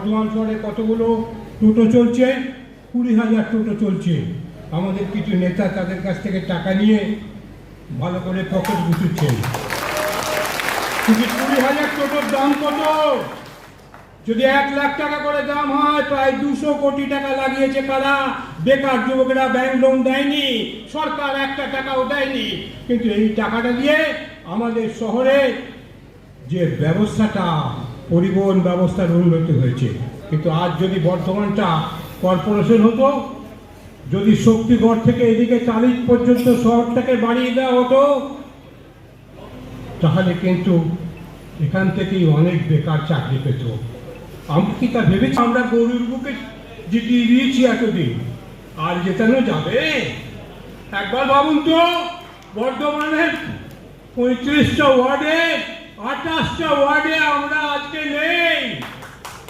বর্ধমান শহরে কতগুলো টোটো চলছে? কুড়ি হাজার টোটো চলছে। আমাদের কিছু নেতা তাদের কাছ থেকে টাকা নিয়ে ভালো করে পকেট গুছুচ্ছেন। কিন্তু কুড়ি হাজার টোটোর দাম কত? যদি এক লাখ টাকা করে দাম হয়, প্রায় দুশো কোটি টাকা লাগিয়েছে কারা? বেকার যুবকরা ব্যাংক লোন দেয়নি, সরকার একটা টাকাও দেয়নি। কিন্তু এই টাকাটা দিয়ে আমাদের শহরে যে ব্যবস্থাটা পরিবহন ব্যবস্থার উন্নতি হয়েছে। কিন্তু আজ যদি বর্ধমানটা কর্পোরেশন হতো, যদি শক্তিগড় থেকে এদিকে চালিক পর্যন্ত শহরটাকে বাড়িয়ে দেওয়া হতো, তাহলে কিন্তু এখান থেকেই অনেক বেকার চাকরি পেত। আমরা কি তা ভেবেছি? আমরা গরুর বুকে জিতিয়ে দিয়েছি এতদিন। আর জেতানো যাবে? একবার ভাবুন তো, বর্ধমানের পঁয়ত্রিশটা ওয়ার্ডে আঠাশটা ওয়ার্ডে আমরা আজকে নেই।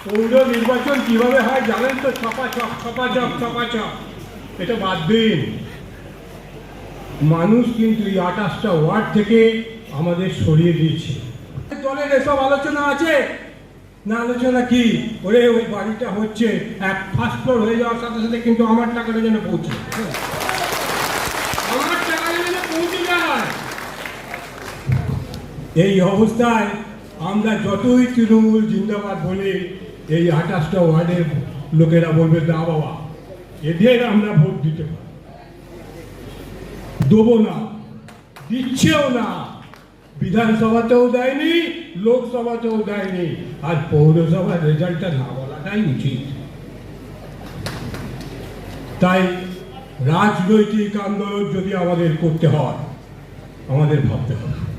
পৌর নির্বাচন কীভাবে হয় জানেন তো? ছপা ছপ ছপা চপ ছপা এটা বাদ দিন। মানুষ কিন্তু এই আঠাশটা ওয়ার্ড থেকে আমাদের সরিয়ে দিয়েছে। দলের এসব আলোচনা আছে। না আলোচনা কি? ওরে, ওই বাড়িটা হচ্ছে এক ফার্স্ট ফ্লোর হয়ে যাওয়ার সাথে সাথে কিন্তু আমার টাকাটা যেন পৌঁছে আমার টাকাটা যেন পৌঁছে যায় এই অবস্থায় আমরা যতই তৃণমূল জিন্দাবাদ বলি, এই আঠাশটা ওয়ার্ডের লোকেরা বলবে, না বাবা, এদের আমরা ভোট দিতে পারি দেবো না, দিচ্ছেও না। বিধানসভাতেও দেয়নি, লোকসভাতেও দেয়নি। আর পৌরসভার রেজাল্টটা না বলাটাই উচিত। তাই রাজনৈতিক আন্দোলন যদি আমাদের করতে হয়, আমাদের ভাবতে হবে।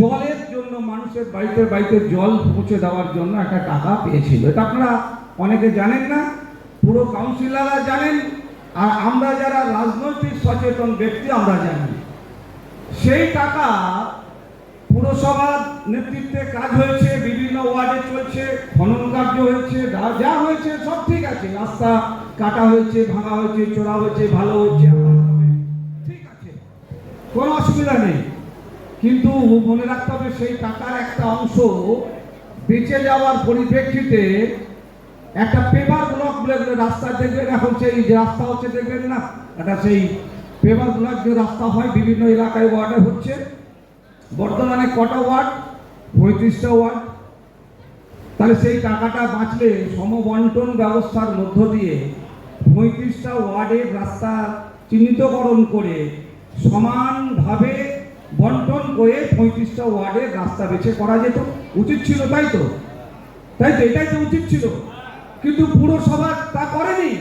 জলের জন্য মানুষের বাড়িতে বাড়িতে জল পৌঁছে দেওয়ার জন্য একটা টাকা পেয়েছিল। এটা আপনারা অনেকে জানেন না, পুরো কাউন্সিলররা জানেন, আর আমরা যারা রাজনৈতিক সচেতন ব্যক্তি আমরা জানি। সেই টাকা পুরসভার নেতৃত্বে কাজ হয়েছে, বিভিন্ন ওয়ার্ডে চলছে, খনন কার্য হয়েছে, যা- হয়েছে সব ঠিক আছে। রাস্তা কাটা হয়েছে, ভাঙা হয়েছে, চোরা হয়েছে, ভালো হয়েছে ঠিক আছে। কোনো অসুবিধা নেই। কিন্তু মনে রাখতে হবে সেই টাকার একটা অংশ বেঁচে যাওয়ার পরিপ্রেক্ষিতে একটা পেপার ব্লক বলে রাস্তা দেখবেন এখন সেই যে রাস্তা হচ্ছে দেখবেন না, একটা সেই পেপার ব্লক যে রাস্তা হয়, বিভিন্ন এলাকায় ওয়ার্ডে হচ্ছে। বর্তমানে কটা ওয়ার্ড পঁয়ত্রিশটা ওয়ার্ড তাহলে সেই টাকাটা বাঁচলে সমবন্টন ব্যবস্থার মধ্য দিয়ে পঁয়ত্রিশটা ওয়ার্ডের রাস্তা চিহ্নিতকরণ করে সমানভাবে বন্টন করে পঁয়ত্রিশটা ওয়ার্ডের রাস্তা বেছে করা যেত। উচিত ছিল তাই তো? তাই তো, এটাই তো উচিত ছিল। কিন্তু পুরসভা তা করেনি।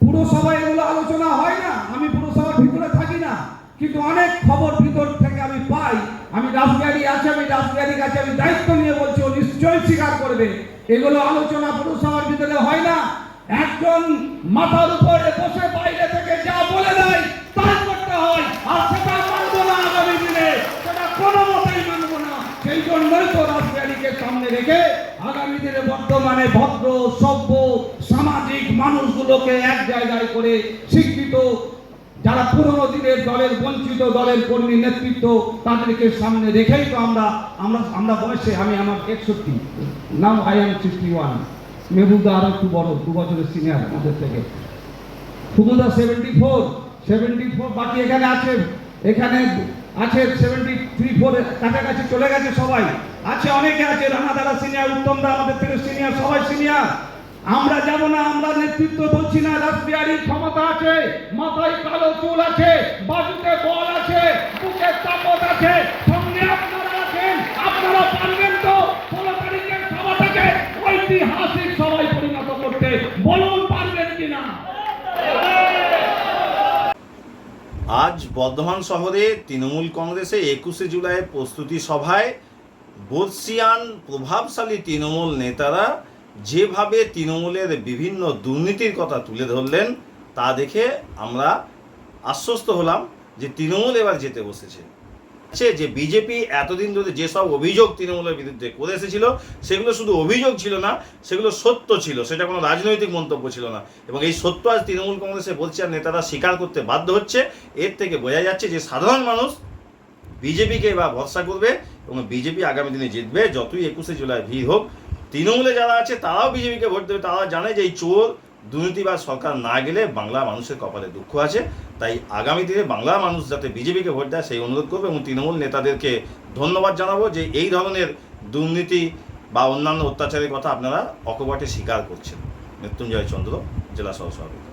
পুরসভা এগুলো আলোচনা হয় না। আমি পুরসভার ভিতরে থাকি না। কিন্তু অনেক খবর ভিতর থেকে আমি পাই। আমি রাসবিহারী আছে, আমি রাসবিহারীর কাছে আমি দায়িত্ব নিয়ে বলছি, ও নিশ্চয়ই স্বীকার করবে। এগুলো আলোচনা পুরসভার ভিতরে হয় না। একজন মাথার উপরে বসে বাইরে থেকে যা বলে দেয় তাই করতে হয় আর সেটা মানবো না আগামী দিনে সেটা কোনো মতেই মানবো না সেই জন্যই তো রাসবিহারীকে সামনে রেখে আগামী বর্তমানে ভদ্র, সভ্য, সামাজিক মানুষগুলোকে এক জায়গায় করে শিক্ষিত, যারা পুরনো দিনের দলের বঞ্চিত দলের কর্মী নেতৃত্ব তাদেরকে সামনে রেখেই তো আমরা আমরা আমরা বয়সে আমি আমার একষট্টি। Now I am sixty one মেহবুবদা আরও একটু বড়, দু বছরের সিনিয়র আমাদের থেকে। ফুকুদা সেভেন্টি ফোর সেভেন্টি ফোর বাকি এখানে আছে এখানে আছে সেভেন্টি থ্রি ফোর কাছাকাছি চলে গেছে সবাই। আছে অনেকে আছে রানাদারা সিনিয়র উত্তমদা আমাদের থেকে সিনিয়র সবাই সিনিয়র আমরা যাব না, আমরা নেতৃত্ব বলছি না রাসবিহারীর ক্ষমতা আছে, মাথায় কালো চুল আছে, বাজুতে বল আছে, বুকে তাপত আছে আজ বর্ধমান শহরে তৃণমূল কংগ্রেসে একুশে জুলাই প্রস্তুতি সভায় বর্ষিয়ান প্রভাবশালী তৃণমূল নেতারা যেভাবে তৃণমূলের বিভিন্ন দুর্নীতির কথা তুলে ধরলেন, তা দেখে আমরা আশ্বস্ত হলাম যে তৃণমূল এবার যেতে বসেছে। আছে যে বিজেপি এতদিন ধরে যেসব অভিযোগ তৃণমূলের বিরুদ্ধে করে এসেছিল, সেগুলো শুধু অভিযোগ ছিল না, সেগুলো সত্য ছিল, সেটা কোনো রাজনৈতিক মন্তব্য ছিল না। এবং এই সত্য আজ তৃণমূল কংগ্রেসে বলছে আর নেতারা স্বীকার করতে বাধ্য হচ্ছে। এর থেকে বোঝা যাচ্ছে যে সাধারণ মানুষ বিজেপিকে বা ভরসা করবে এবং বিজেপি আগামী দিনে জিতবে, যতই একুশে জুলাই ভিড় হোক। তৃণমূলে যারা আছে, তারাও বিজেপিকে ভোট দেবে তারা জানে যে এই চোর দুর্নীতিবাজ সরকার না গেলে বাংলা মানুষের কপালে দুঃখ আছে। তাই আগামী দিনে বাংলা মানুষ যাতে বিজেপিকে ভোট দেয়, সেই অনুরোধ করবে এবং তৃণমূল নেতাদেরকে ধন্যবাদ জানাব যে এই ধরনের দুর্নীতি বা অন্যান্য অত্যাচারের কথা আপনারা অকপটে স্বীকার করছেন। মৃত্যুঞ্জয় চন্দ্র, জেলা সহ সভাপতি